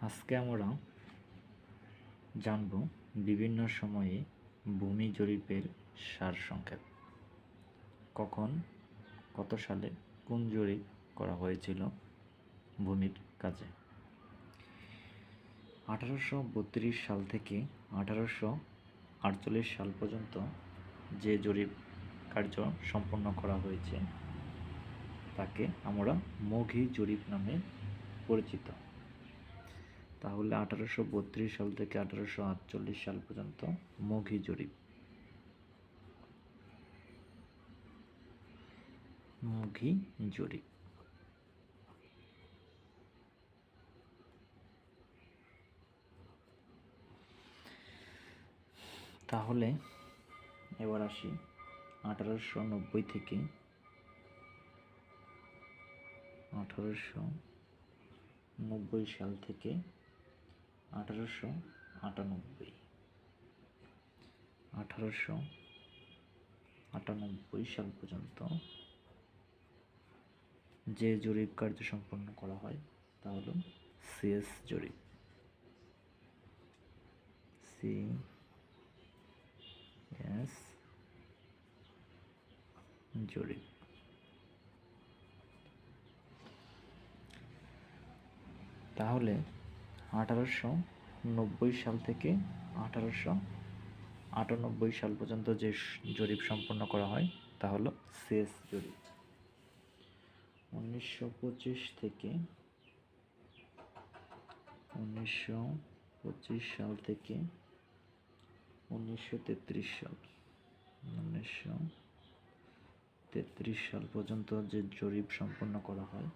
আজকে আমরা জানব বিভিন্ন সময়ে ভূমি জরিপের সার সারসংক্ষেপ। কখন, কত সালে, কোন জরিপ করা হয়েছিল ভূমির কাজে? আঠারোশো বত্রিশ সাল থেকে আঠারোশো আটচল্লিশ সাল পর্যন্ত যে জরিপ কার্য সম্পন্ন করা হয়েছে, তাকে আমরা মঘি জরিপ নামে পরিচিত। তাহলে আঠারোশো বত্রিশ সাল থেকে আঠারোশো আটচল্লিশ সাল পর্যন্ত মঘি জরিপ। মঘি জরিপ। তাহলে এবার আসি আঠারোশো নব্বই থেকে আঠারোশো নব্বই সাল থেকে আঠারোশো আটানব্বই। আঠারোশো আটানব্বই সাল পর্যন্ত যে জরিপ কার্য সম্পন্ন করা হয়, তা হলো সিএস জরিপ। সি এস জরিপ। তাহলে আঠারোশো নব্বই সাল থেকে আঠারোশো আটানব্বই সাল পর্যন্ত যে জরিপ সম্পন্ন করা হয়, তা হলো সিএস জরিপ। উনিশশো পঁচিশ থেকে উনিশশো পঁচিশ সাল থেকে উনিশশো তেত্রিশ সাল, উনিশশো তেত্রিশ সাল পর্যন্ত যে জরিপ সম্পন্ন করা হয়,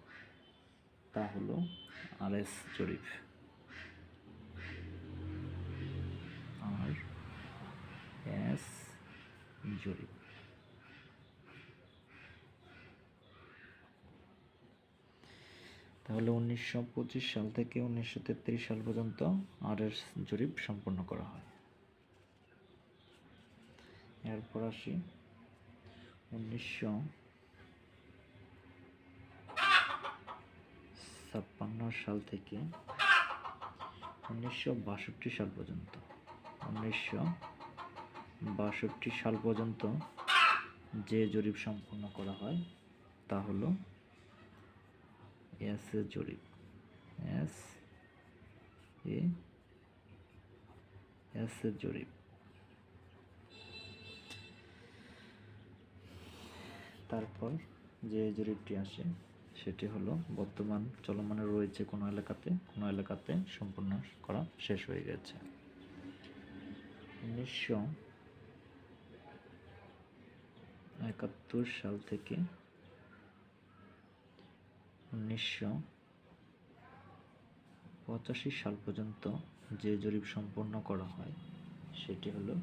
তা হলো আরএস জরিপ। আর এস জরিপ। তাহলে উনিশশো পঁচিশ সাল থেকে উনিশশো তেত্রিশ সাল পর্যন্ত আর এস জরিপ সম্পন্ন করা হয়। এরপর আসি উনিশশো ছাপ্পান্ন সাল থেকে উনিশশো বাষট্টি সাল পর্যন্ত। উনিশশো বাষট্টি সাল পর্যন্ত যে জরিপ সম্পন্ন করা হয়, তা হলো এস এ জরিপ। এস এ এস এ জরিপ। তারপর যে জরিপটি আসে, সেটি হলো বর্তমান চলমানে রয়েছে কোনো এলাকাতে কোনো এলাকাতে সম্পূর্ণ করা শেষ হয়ে গেছে। উনিশশো একাত্তর সাল থেকে উনিশশো পঁচাশি সাল পর্যন্ত যে জরিপ সম্পন্ন করা হয়, সেটি হলো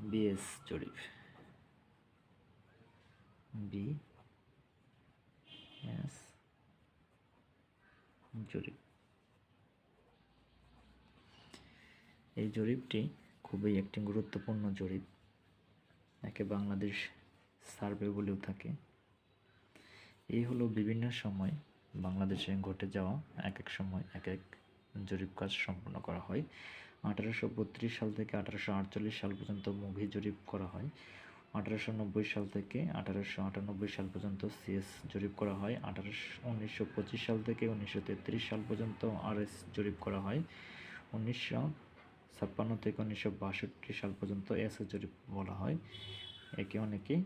বিএস জরিপ। বি এস জরিপ। এই জরিপটি খুবই একটি গুরুত্বপূর্ণ জরিপ। একে বাংলাদেশ সার্ভে বলেও থাকে। এই হলো বিভিন্ন সময় বাংলাদেশে ঘটে যাওয়া এক এক সময় এক এক জরিপ কাজ সম্পন্ন করা হয়। আঠারোশো বত্রিশ সাল থেকে আঠারোশো আটচল্লিশ সাল পর্যন্ত মুভি জরিপ করা হয়। আঠারোশো নব্বই সাল থেকে আঠারোশো আটানব্বই সাল পর্যন্ত সিএস জরিপ করা হয়। আঠারোশো উনিশশো সাল থেকে উনিশশো তেত্রিশ সাল পর্যন্ত আরএস জরিপ করা হয়। উনিশশো ছাপ্পান্ন থেকে উনিশশো বাষট্টি সাল পর্যন্ত এস জরিপ বলা হয়। একে অনেকে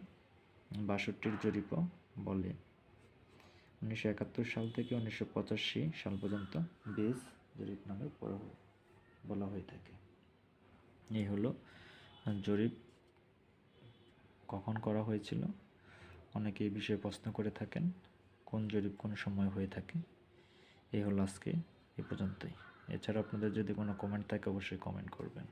বাষট্টির জরিপও বলে। উনিশশো একাত্তর সাল থেকে উনিশশো পঁচাশি সাল পর্যন্ত বেস জরিপ নামে বলা হয়ে থাকে। এই হলো জরিপ কখন করা হয়েছিল? অনেকে এই বিষয়ে প্রশ্ন করে থাকেন, কোন জরিপ কোন সময় হয়ে থাকে? এই হলো আজকে, এ পর্যন্তই। এছাড়া আপনাদের যদি কোনো কমেন্ট থাকে অবশ্যই কমেন্ট করবেন।